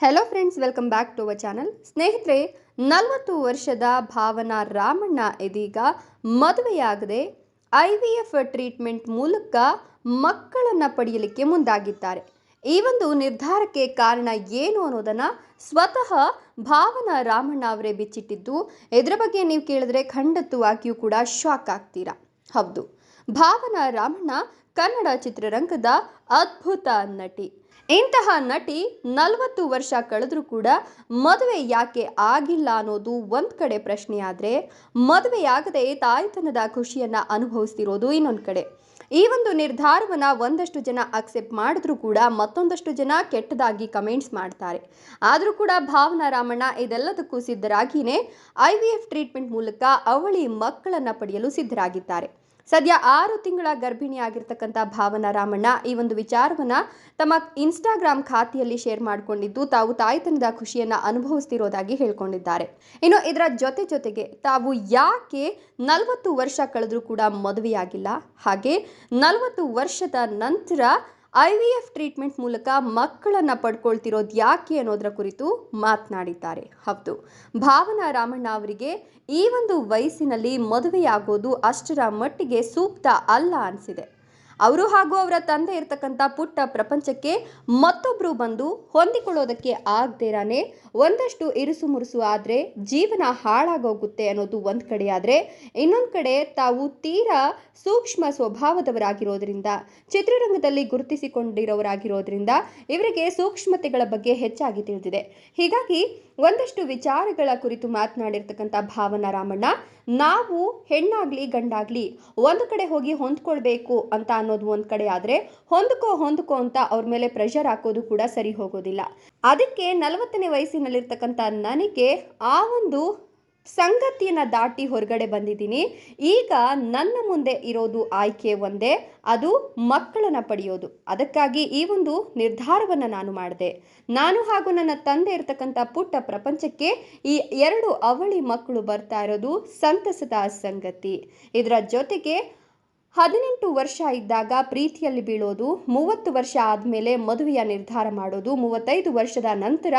Hello friends welcome back to our channel ಸ್ನೇಹಿತರೆ, ನಲವತ್ತು ವರ್ಷದ ಭಾವನಾ ರಾಮಣ್ಣ ಇದೀಗ ಮದುವೆಯಾಗದೆ ಐ ವಿ ಎಫ್ ಟ್ರೀಟ್ಮೆಂಟ್ ಮೂಲಕ ಮಕ್ಕಳನ್ನು ಪಡೆಯಲಿಕ್ಕೆ ಮುಂದಾಗಿದ್ದಾರೆ. ಈ ಒಂದು ನಿರ್ಧಾರಕ್ಕೆ ಕಾರಣ ಏನು ಅನ್ನೋದನ್ನು ಸ್ವತಃ ಭಾವನಾ ರಾಮಣ್ಣ ಅವರೇ ಬಿಚ್ಚಿಟ್ಟಿದ್ದು, ಇದರ ಬಗ್ಗೆ ನೀವು ಕೇಳಿದ್ರೆ ಖಂಡಿತವಾಗಿಯೂ ಕೂಡ ಶಾಕ್ ಆಗ್ತೀರಾ. ಹೌದು. ಭಾವನಾ ರಾಮಣ್ಣ ಕನ್ನಡ ಚಿತ್ರರಂಗದ ಅದ್ಭುತ ನಟಿ. ಇಂತಹ ನಟಿ ನಲವತ್ತು ವರ್ಷ ಕಳೆದರೂ ಕೂಡ ಮದುವೆ ಯಾಕೆ ಆಗಿಲ್ಲ ಅನ್ನೋದು ಒಂದು ಕಡೆ ಪ್ರಶ್ನೆಯಾದರೆ ಮದುವೆಯಾಗದೆ ತಾಯ್ತನದ ಖುಷಿಯನ್ನು ಅನುಭವಿಸ್ತಿರೋದು ಇನ್ನೊಂದು ಕಡೆ. ಈ ಒಂದು ನಿರ್ಧಾರವನ್ನು ಒಂದಷ್ಟು ಜನ ಅಕ್ಸೆಪ್ಟ್ ಮಾಡಿದ್ರೂ ಕೂಡ ಮತ್ತೊಂದಷ್ಟು ಜನ ಕೆಟ್ಟದಾಗಿ ಕಮೆಂಟ್ಸ್ ಮಾಡ್ತಾರೆ. ಆದರೂ ಕೂಡ ಭಾವನಾ ರಾಮಣ್ಣ ಇದೆಲ್ಲದಕ್ಕೂ ಸಿದ್ಧರಾಗಿಯೇ ಐ ವಿ ಎಫ್ ಟ್ರೀಟ್ಮೆಂಟ್ ಮೂಲಕ ಅವಳಿ ಮಕ್ಕಳನ್ನು ಪಡೆಯಲು ಸಿದ್ಧರಾಗಿದ್ದಾರೆ. ಸದ್ಯ ಆರು ತಿಂಗಳ ಗರ್ಭಿಣಿಯಾಗಿರ್ತಕ್ಕಂಥ ಭಾವನಾ ರಾಮಣ್ಣ ಈ ಒಂದು ವಿಚಾರವನ್ನ ತಮ್ಮ ಇನ್ಸ್ಟಾಗ್ರಾಮ್ ಖಾತೆಯಲ್ಲಿ ಶೇರ್ ಮಾಡಿಕೊಂಡಿದ್ದು ತಾವು ತಾಯ್ತನದ ಖುಷಿಯನ್ನ ಅನುಭವಿಸ್ತಿರೋದಾಗಿ ಹೇಳ್ಕೊಂಡಿದ್ದಾರೆ. ಇನ್ನು ಇದರ ಜೊತೆ ಜೊತೆಗೆ ತಾವು ಯಾಕೆ ನಲವತ್ತು ವರ್ಷ ಕಳೆದ್ರೂ ಕೂಡ ಮದುವೆಯಾಗಿಲ್ಲ? ಹಾಗೆ ನಲವತ್ತು ವರ್ಷದ ನಂತರ ಐ ವಿ ಎಫ್ ಟ್ರೀಟ್ಮೆಂಟ್ ಮೂಲಕ ಮಕ್ಕಳನ್ನು ಪಡ್ಕೊಳ್ತಿರೋದು ಯಾಕೆ ಅನ್ನೋದರ ಕುರಿತು ಮಾತನಾಡಿದ್ದಾರೆ. ಹೌದು, ಭಾವನಾ ರಾಮಣ್ಣ ಅವರಿಗೆ ಈ ಒಂದು ವಯಸ್ಸಿನಲ್ಲಿ ಮದುವೆಯಾಗೋದು ಅಷ್ಟರ ಮಟ್ಟಿಗೆ ಸೂಕ್ತ ಅಲ್ಲ ಅನಿಸಿದೆ. ಅವರು ಹಾಗೂ ಅವರ ತಂದೆ ಇರತಕ್ಕಂಥ ಪುಟ್ಟ ಪ್ರಪಂಚಕ್ಕೆ ಮತ್ತೊಬ್ಬರು ಬಂದು ಹೊಂದಿಕೊಳ್ಳೋದಕ್ಕೆ ಆಗದೇರಾನೆ ಒಂದಷ್ಟು ಇರುಸು ಮುರುಸು ಆದರೆ ಜೀವನ ಹಾಳಾಗೋಗುತ್ತೆ ಅನ್ನೋದು ಒಂದು ಕಡೆ ಆದರೆ ಇನ್ನೊಂದು ಕಡೆ ತಾವು ತೀರಾ ಸೂಕ್ಷ್ಮ ಸ್ವಭಾವದವರಾಗಿರೋದ್ರಿಂದ, ಚಿತ್ರರಂಗದಲ್ಲಿ ಗುರುತಿಸಿಕೊಂಡಿರೋರಾಗಿರೋದ್ರಿಂದ ಇವರಿಗೆ ಸೂಕ್ಷ್ಮತೆಗಳ ಬಗ್ಗೆ ಹೆಚ್ಚಾಗಿ ತಿಳಿದಿದೆ. ಹೀಗಾಗಿ ಒಂದಷ್ಟು ವಿಚಾರಗಳ ಕುರಿತು ಮಾತನಾಡಿರ್ತಕ್ಕಂಥ ಭಾವನಾ ರಾಮಣ್ಣ, ನಾವು ಹೆಣ್ಣಾಗ್ಲಿ ಗಂಡಾಗ್ಲಿ ಒಂದು ಕಡೆ ಹೋಗಿ ಹೊಂದ್ಕೊಳ್ಬೇಕು ಅಂತ ಅನ್ನೋದು ಒಂದು ಕಡೆ ಆದರೆ ಹೊಂದ್ಕೋ ಹೊಂದ್ಕೋ ಅಂತ ಅವ್ರ ಮೇಲೆ ಪ್ರೆಷರ್ ಹಾಕೋದು ಕೂಡ ಸರಿ ಹೋಗೋದಿಲ್ಲ. ಅದಕ್ಕೆ ನಲವತ್ತನೇ ವಯಸ್ಸಿನಲ್ಲಿರ್ತಕ್ಕಂಥ ನನಗೆ ಆ ಒಂದು ಸಂಗತಿಯನ್ನು ದಾಟಿ ಹೊರಗಡೆ ಬಂದಿದ್ದೀನಿ. ಈಗ ನನ್ನ ಮುಂದೆ ಇರೋದು ಆಯ್ಕೆ ಒಂದೇ, ಅದು ಮಕ್ಕಳನ್ನು ಪಡೆಯೋದು. ಅದಕ್ಕಾಗಿ ಈ ಒಂದು ನಿರ್ಧಾರವನ್ನು ನಾನು ಮಾಡಿದೆ. ನಾನು ಹಾಗೂ ನನ್ನ ತಂದೆ ಇರತಕ್ಕಂಥ ಪುಟ್ಟ ಪ್ರಪಂಚಕ್ಕೆ ಈ ಎರಡು ಅವಳಿ ಮಕ್ಕಳು ಬರ್ತಾ ಇರೋದು ಸಂತಸದ ಸಂಗತಿ. ಇದರ ಜೊತೆಗೆ ಹದಿನೆಂಟು ವರ್ಷ ಇದ್ದಾಗ ಪ್ರೀತಿಯಲ್ಲಿ ಬೀಳೋದು, ಮೂವತ್ತು ವರ್ಷ ಆದಮೇಲೆ ಮದುವೆಯ ನಿರ್ಧಾರ ಮಾಡೋದು, ಮೂವತ್ತೈದು ವರ್ಷದ ನಂತರ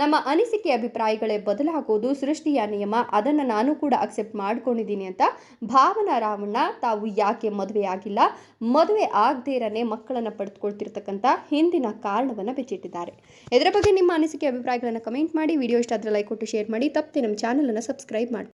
ನಮ್ಮ ಅನಿಸಿಕೆ ಅಭಿಪ್ರಾಯಗಳೇ ಬದಲಾಗೋದು, ಸೃಷ್ಟಿಯ ನಿಯಮ, ಅದನ್ನು ನಾನು ಕೂಡ ಅಕ್ಸೆಪ್ಟ್ ಮಾಡ್ಕೊಂಡಿದ್ದೀನಿ ಅಂತ ಭಾವನಾ ರಾವಣ್ಣ ತಾವು ಯಾಕೆ ಮದುವೆ ಆಗಿಲ್ಲ? ಮದುವೆ ಆಗದೇ ಇರನೇ ಮಕ್ಕಳನ್ನು ಪಡೆದುಕೊಳ್ತಿರ್ತಕ್ಕಂಥ ಹಿಂದಿನ ಕಾರಣವನ್ನು ಬಿಚ್ಚಿಟ್ಟಿದ್ದಾರೆ. ಇದರ ಬಗ್ಗೆ ನಿಮ್ಮ ಅನಿಸಿಕೆ ಅಭಿಪ್ರಾಯಗಳನ್ನು ಕಮೆಂಟ್ ಮಾಡಿ ವಿಡಿಯೋ ಇಷ್ಟ ಆದರೆ ಲೈಕ್ ಕೊಟ್ಟು ಶೇರ್ ಮಾಡಿ, ತಪ್ಪದೆ ನಮ್ಮ ಚಾನಲನ್ನು ಸಬ್ಸ್ಕ್ರೈಬ್ ಮಾಡಿ